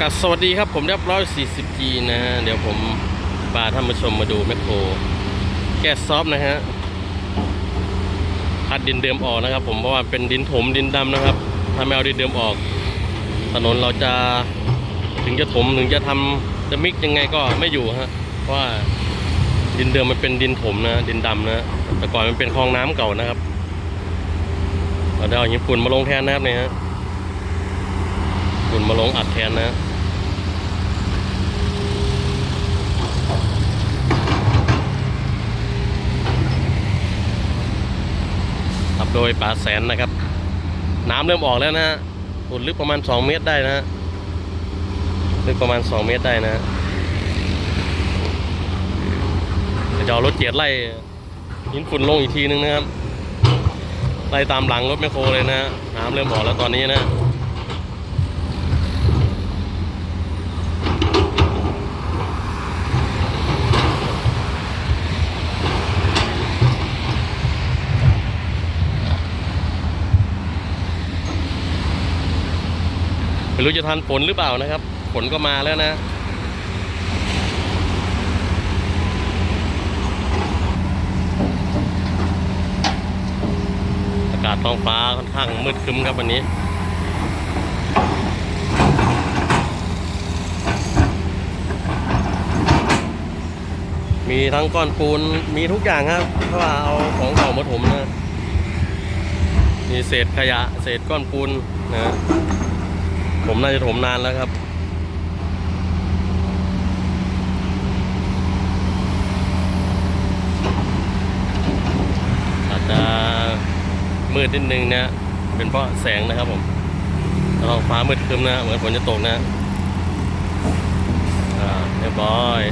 กับสวัสดีครับผมเรียบร้อย 40G นะฮะ เดี๋ยวผมพาท่านผู้ชมมาดูแมคโคร แก้ซอฟนะฮะคัดดินเดิมออกนะครับ ผมเพราะว่าเป็นดินถมดินดำนะครับถ้าไม่เอาดินเดิมออก ถนนเราจะถึงจะถมถึงจะทำจะมิกยังไงก็ไม่อยู่ฮะเพราะว่าดินเดิมมันเป็นดินถมนะดินดำนะแต่ก่อนมันเป็นคลองน้ำเก่านะครับเราได้เอาหินฝุ่นมาลงแทนนะครับเนี่ยฮะ ฝุ่นมาลงอัดแทนนะขับโดยป่าแสนนะครับ น้ำเริ่มออกแล้วนะฮะฝุ่นลึกประมาณ 2 เมตรได้นะฮะลึกประมาณ 2 เมตรได้นะฮะจะเอารถเจียดไล่หินฝุ่นลงอีกทีนึงนะครับไล่ตามหลังรถแมคโครเลยนะน้ำเริ่มออกแล้วตอนนี้นะ ไม่รู้จะทันฝนหรือเปล่านะครับ ฝนก็มาแล้วนะ อากาศท้องฟ้าค่อนข้างมืดครึ้มครับวันนี้มีทั้งก้อนปูนมีทุกอย่างครับเพราะว่าเอาของเก่ามาถมนะ มีเศษขยะ เศษก้อนปูนนะ ผมน่าจะถมนานแล้วครับ อาจจะมืดนิดนึงนะ เป็นเพราะแสงนะครับผมท้องฟ้ามืดครึ้มนะ เหมือนฝนจะตกนะอ่าเรียบร้อย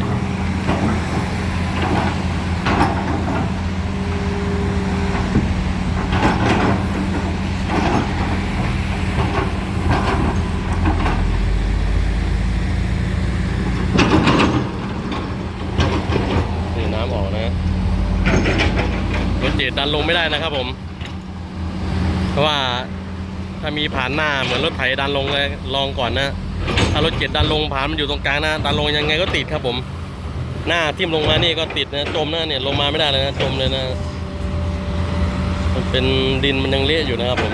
นี่น้ำออกนะรถเจ็ ดดันลงไม่ได้นะครับผม เพราะว่าถ้ามีผ่านหน้าเหมือนรถไถดันลงเลยลองก่อนนะถ้ารถเจ็ดดันลงผ่านมันอยู่ตรงกลางนะดันลงยังไงก็ติดครับผม หน้าทิ่มลงมานี่ก็ติดนะจมนะเนี่ยลงมาไม่ได้เลยนะจมเลยนะ มันเป็นดินมันยังเละอยู่นะครับผม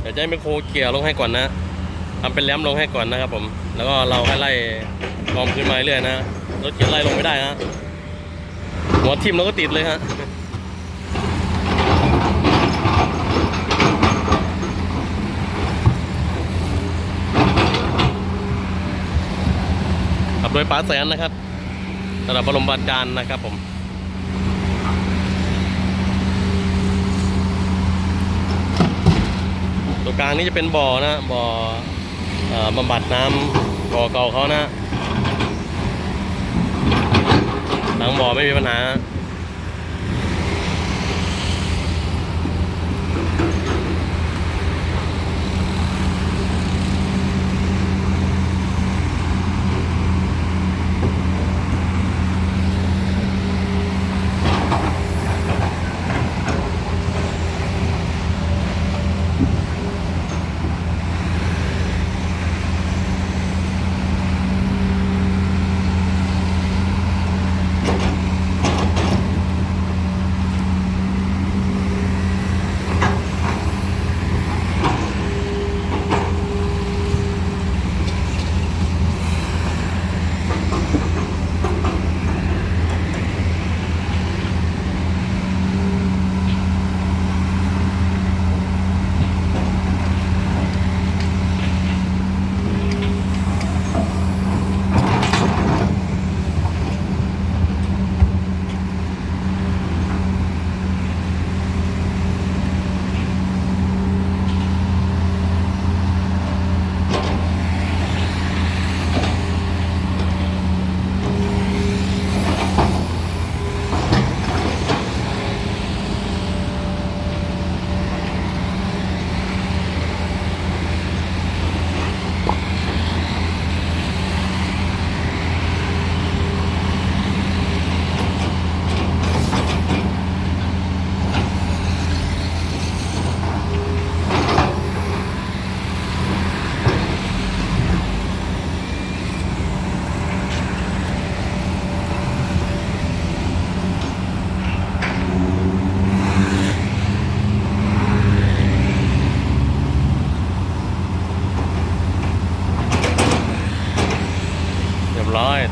เดี๋ยวจะให้ไมโครเกี่ยวลงให้ก่อนนะทำเป็นแหลมลงให้ก่อนนะครับผม แล้วก็เราให้ไล่กองพื้นมาเรื่อยนะรถเจ็ดไล่ลงไม่ได้นะหัวทิ่มแล้วก็ติดเลยฮะ ดยป๋าแสนนะครับระดับบรมบาจารนะครับผมตัวกลางนี่จะเป็นบ่อนะบ่ออบำบัดน้ำบ่อเก่าเขานะหลังบ่อไม่มีปัญหา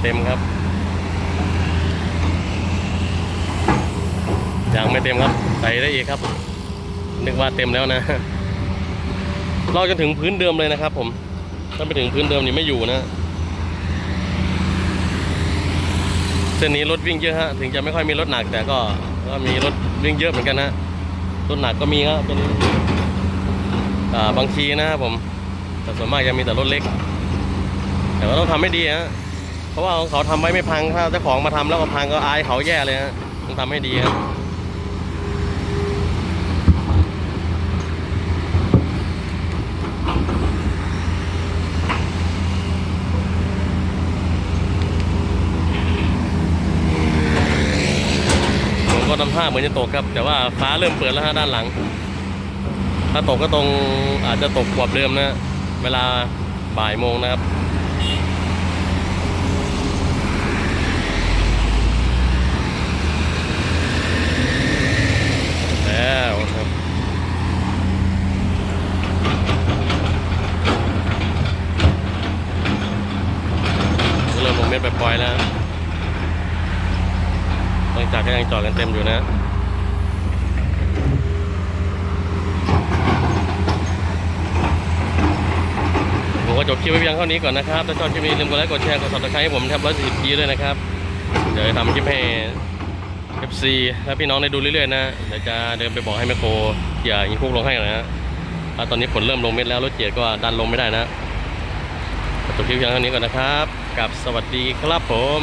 เต็มครับยังไม่เต็มครับใส่ได้อีกครับ นึกว่าเต็มแล้วนะลอกจนถึงพื้นเดิมเลยนะครับ ผมถ้าไปถึงพื้นเดิมนี่ไม่อยู่นะเส้นนี้รถวิ่งเยอะฮะถึงจะไม่ค่อยมีรถหนักแต่ก็ก็มีรถวิ่งเยอะเหมือนกันนะรถหนักก็มีครับเป็นบางทีนะครับผมแต่ส่วนมากจะมีแต่รถเล็ก แต่ว่าต้องทำให้ดีฮะ เพราะว่าของเขาทำไว้ไม่พัง ถ้าเจ้าของมาทำแล้วก็พังก็อายเขาแย่เลยฮะต้องทำให้ดีครับผมก็ทำท่าเหมือนจะตกครับ แต่ว่าฟ้าเริ่มเปิดแล้วฮะด้านหลัง ถ้าตกก็ตรงอาจจะตกกว่าเดิมนะ เวลาบ่ายโมงนะครับ แล้วครับเริ่มลงเม็ดไปปล่อยๆแล้วังจากก็ยังจอดกันเต็มอยู่นะผมก็จบคลิปไว้เพียงเท่านี้ก่อนนะครับ ถ้าชอบคลิปนี้ลืมกดไลค์กดแชร์กด subscribe ให้ผมแทบร้อยสิบทีด้วยนะครับ เดี๋ยวจะทำคลิปให้ FC และพี่น้องได้ดูเรื่อยๆนะ เดี๋ยวจะเดินไปบอกให้แมคโครเกี่ยยิงคุกลงให้หน่อยนะเพราะตอนนี้ฝนเริ่มลงเม็ดแล้วรถเกียร์ก็ดันลงไม่ได้นะจบคลิปเพียงเท่านี้ก่อนนะครับกับสวัสดีครับผม